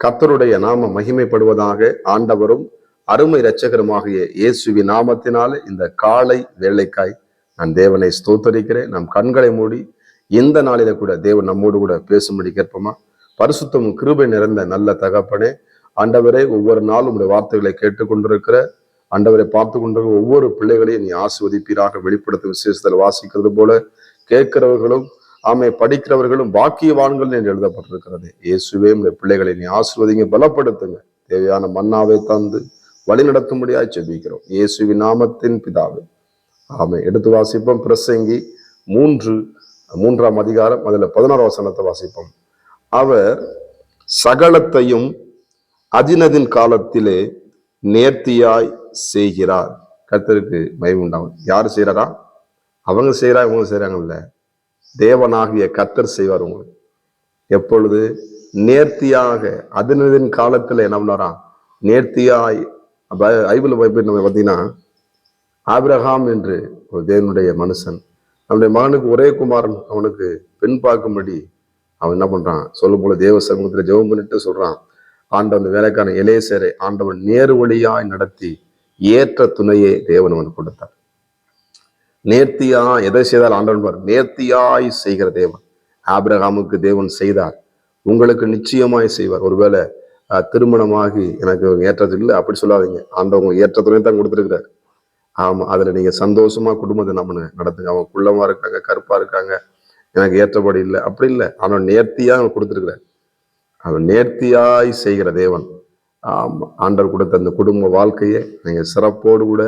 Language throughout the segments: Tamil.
கர்த்தருடைய நாம மகிமைப்படுவதாக ஆண்டவரும் அருமை இரட்சகருமாகிய இயேசுவி நாமத்தினால இந்த காலை வேலைக்காய் நான் தேவனை ஸ்தோத்தரிக்கிறேன். நம் கண்களை மூடி இந்த நாளில கூட தேவன் நம்மோடு கூட பேசும்படி கேட்போமா? பரிசுத்தமும் கிருபை நிறைந்த நல்ல தகப்பனே ஆண்டவரே ஒவ்வொரு நாளும் உடைய வார்த்தைகளை கேட்டுக்கொண்டிருக்கிற ஆண்டவரை பார்த்து கொண்டிருக்கிற ஒவ்வொரு பிள்ளைகளையும் நீ ஆசிர்வதிப்பீராக. வெளிப்படுத்தும் விசேஷத்தில் வாசிக்கிறது போல கேட்கிறவர்களும் ஆமை படிக்கிறவர்களும் பாக்கியவான்கள் என்று எழுதப்பட்டிருக்கிறது. இயேசுவே உங்கள் பிள்ளைகளை நீ ஆசிர்வதிங்க பலப்படுத்துங்க. தேவையான மன்னாவை தந்து வழி நடத்தும்படியாய் செபிக்கிறோம். இயேசுவின் நாமத்தின் பிதாவே. ஆமை எடுத்து வாசிப்போம். பிரசங்கி மூன்று மூன்றாம் அதிகாரம் அதில் பதினோரு வசனத்தை வாசிப்போம். அவர் சகலத்தையும் அதினதின் காலத்திலே நேர்த்தியாய் செய்கிறார். கர்த்தருக்கு மயம் உண்டாகும் யார் செய்கிறாரா அவங்க செய்கிறா இவங்க செய்கிறாங்கல்ல தேவனாகிய கத்தர் செய்வார் உங்களுக்கு. எப்பொழுது நேர்த்தியாக அதினதின் காலத்துல என்ன பண்ணாரா நேர்த்தியாய் ஐபிள் பைபிள் நம்ம பார்த்தீங்கன்னா ஆபிரகாம் என்று ஒரு தேவனுடைய மனுஷன். அவனுடைய மகனுக்கு ஒரே குமாரன் அவனுக்கு பெண் பார்க்கும்படி அவன் என்ன பண்றான்? சொல்லும் போல தேவ சமூகத்தில் ஜெபம் பண்ணிட்டு சொல்றான் ஆண்டவன் வேலைக்கான இளையசேரை ஆண்டவன் நேரு வழியாய் நடத்தி ஏற்ற துணையை தேவன் அவன் கொடுத்தார். நேர்த்தியா எதை செய்தால் ஆண்டவன் பார்? நேர்த்தியாய் செய்கிற தேவன். ஆபிரகாமுக்கு தேவன் செய்தார். உங்களுக்கு நிச்சயமாய் செய்வார். ஒருவேளை திருமணமாகி எனக்கு ஏற்றது இல்லை அப்படி சொல்லாதீங்க. ஆண்டவங்க ஏற்ற துணை தான் கொடுத்துருக்கிறார். ஆமா அதுல நீங்க சந்தோஷமா குடும்பத்தை நம்ம நடத்துங்க. அவங்க குள்ளமா இருக்காங்க கருப்பா இருக்காங்க எனக்கு ஏற்றபடி இல்லை அப்படி இல்லை. அவன் நேர்த்தியா அவன் கொடுத்துருக்கிறார். அவன் நேர்த்தியாய் செய்கிற தேவன். ஆமா ஆண்டவர் கொடுத்த அந்த குடும்ப வாழ்க்கையை நீங்க சிறப்போடு கூட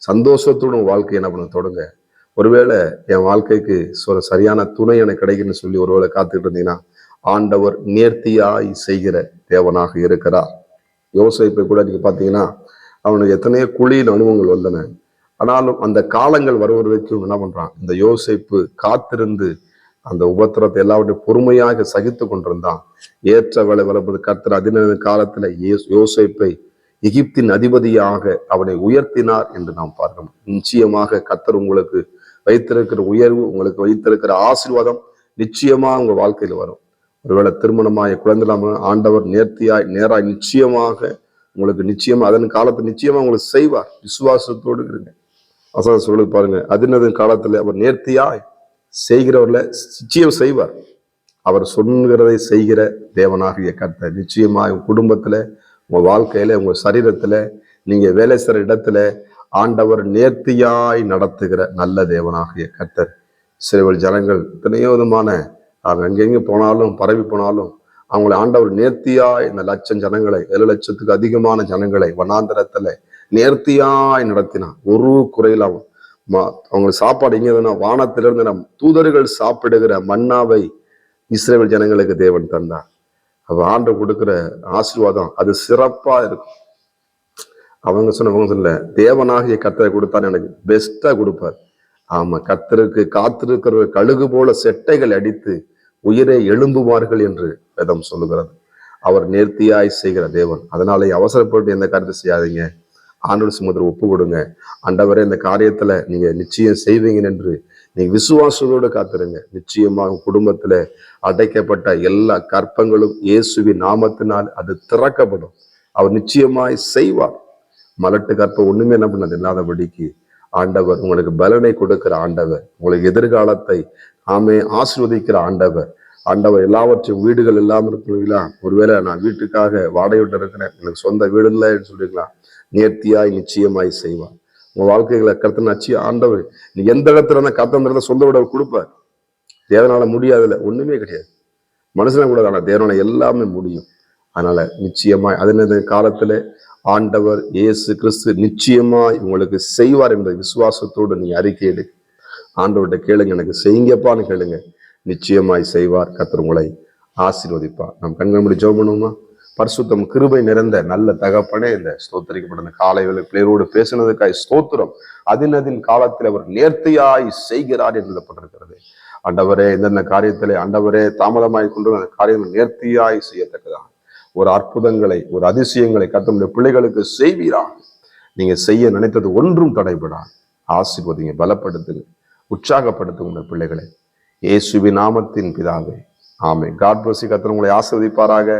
சந்தோஷத்துடன் வாழ்க்கையை என்ன பண்ண? தொடங்க. ஒருவேளை என் வாழ்க்கைக்கு சொல்ல சரியான துணை எனக்கு கிடைக்குன்னு சொல்லி ஒருவேளை காத்துக்கிட்டு இருந்தீங்கன்னா ஆண்டவர் நேர்த்தியாய் செய்கிற தேவனாக இருக்கிறார். யோசிப்பை கூட நீங்க பார்த்தீங்கன்னா அவனுக்கு எத்தனையோ குழியின் அனுபவங்கள் வந்தன. ஆனாலும் அந்த காலங்கள் வருவது வரைக்கும் என்ன பண்றான்? இந்த யோசிப்பு காத்திருந்து அந்த உபத்திரத்தை எல்லாவற்றையும் பொறுமையாக சகித்து கொண்டிருந்தான். ஏற்ற வேலை வளர்ப்பது கர்த்தர். அதின காலத்துல யோசிப்பை எகிப்தின் அதிபதியாக அவனை உயர்த்தினார் என்று நாம் பார்க்கணும். நிச்சயமாக கத்தர் உங்களுக்கு வைத்திருக்கிற உயர்வு உங்களுக்கு வைத்திருக்கிற ஆசீர்வாதம் நிச்சயமா உங்க வாழ்க்கையில் வரும். ஒருவேளை திருமணமாய குழந்தை ஆண்டவர் நேர்த்தியாய் நேராய் நிச்சயமாக உங்களுக்கு நிச்சயமா அதன் காலத்தை நிச்சயமா உங்களுக்கு செய்வார். விசுவாசத்தோடு இருங்க. அசாத சொல்லுது பாருங்க அதினது காலத்துல அவர் நேர்த்தியாய் செய்கிறவர்ல நிச்சயம் செய்வார். அவர் சொல்லுகிறதை செய்கிற தேவனாகிய கர்த்தர் நிச்சயமா குடும்பத்துல உங்கள் வாழ்க்கையில உங்கள் சரீரத்தில் நீங்கள் வேலை செய்கிற இடத்துல ஆண்டவர் நேர்த்தியாய் நடத்துகிற நல்ல தேவனாகிய கர்த்தர். சிறுவர் ஜனங்கள் எத்தனையோ விதமான அவங்க எங்கெங்கே போனாலும் பரவி போனாலும் அவங்களை ஆண்டவர் நேர்த்தியாய் இந்த லட்சம் ஜனங்களை ஏழு லட்சத்துக்கு அதிகமான ஜனங்களை வனாந்திரத்தில் நேர்த்தியாய் நடத்தினான். ஒரு குறையிலாகும் அவங்க சாப்பாடு எங்க எதுனா வானத்திலிருந்து நம் தூதர்கள் சாப்பிடுகிற மன்னாவை இஸ்ரேல் ஜனங்களுக்கு தேவன் தந்தார் அவ ஆண்டு கொடுக்கிற ஆசீர்வாதம் அது சிறப்பா இருக்கும். அவங்க சொன்னவங்க சொல்ல தேவனாகிய கத்தரை கொடுத்தார் எனக்கு பெஸ்டா கொடுப்பார். ஆமா கத்தருக்கு காத்திருக்கிற கழுகு போல செட்டைகள் அடித்து உயிரை எழும்புவார்கள் என்று வேதம் சொல்லுகிறது. அவர் நேர்த்தியாய் செய்கிற தேவன். அதனால அவசரப்பட்டு எந்த காரியத்தை செய்யாதீங்க. ஆண்டவர் சுமத்திர ஒப்பு கொடுங்க. ஆண்டவரே இந்த காரியத்துல நீங்க நிச்சயம் செய்வீங்க என்று நீங்க விசுவாசத்தோடு காத்திருங்க. நிச்சயமா குடும்பத்துல அடைக்கப்பட்ட எல்லா கற்பங்களும் இயேசுவின் நாமத்தினால் அது திறக்கப்படும். அவர் நிச்சயமாய் செய்வார். மலட்டு கற்பம் ஒண்ணுமே என்ன பண்ணது இல்லாதபடிக்கு ஆண்டவர் உங்களுக்கு பலனை கொடுக்கிற ஆண்டவர். உங்களுக்கு எதிர்காலத்தை ஆமே ஆசிர்வதிக்கிற ஆண்டவர். ஆண்டவர் எல்லாவற்றையும் வீடுகள் இல்லாம இருக்கிறீங்களா ஒருவேளை நான் வீட்டுக்காக வாடகை விட்டு இருக்கிறேன். எனக்கு சொந்த வீடு இல்லைன்னு சொல்றீங்களா? நேர்த்தியாய் நிச்சயமாய் செய்வார். உங்க வாழ்க்கைகளை கருத்து நச்சு ஆண்டவர். நீ எந்த இடத்துல இருந்தா கத்த அந்த இடத்துல சொந்த விட கொடுப்பார். தேவனால முடியாதுல ஒண்ணுமே கிடையாது. மனுஷனை கூட ஆனா தேவனால எல்லாமே முடியும். அதனால நிச்சயமாய் அதனது காலத்துல ஆண்டவர் இயேசு கிறிஸ்து நிச்சயமாய் உங்களுக்கு செய்வார் என்ற விசுவாசத்தோடு நீ அறிக்கையிடு ஆண்டவர்கிட்ட கேளுங்க எனக்கு செய்யுங்கப்பான்னு கேளுங்க. நிச்சயமாய் செய்வார் கர்த்தர் உங்களை ஆசீர்வதிப்பார். நம் கண்கள் முடி ஜெபம் பண்ணுவோமா? பரிசுத்தம் கிருபை நிறைந்த நல்ல தகப்பனே இந்த ஸ்தோத்தரிக்கப்பட்ட காலை வேலை பிள்ளைகளோடு பேசினதுக்காய் ஸ்தோத்திரம். அதினதின் காலத்தில் அவர் நேர்த்தியாய் செய்கிறார் என்று எழுதப்பட்டிருக்கிறது ஆண்டவரே இந்தந்த காரியத்திலே ஆண்டவரே தாமதமாய் கொண்டு அந்த காரியம் நேர்த்தியாய் செய்யத்தக்கதான் ஒரு அற்புதங்களை ஒரு அதிசயங்களை கத்தமுடைய பிள்ளைகளுக்கு செய்வீராக. நீங்க செய்ய நினைத்தது ஒன்றும் தடைபடா ஆசிர்வதிங்க பலப்படுத்துங்க உற்சாகப்படுத்துங்க உங்கள் பிள்ளைகளை. இயேசுவி நாமத்தின் பிதாவே ஆமே காட் பசி கத்தர் உங்களை ஆசிர்வதிப்பாராக.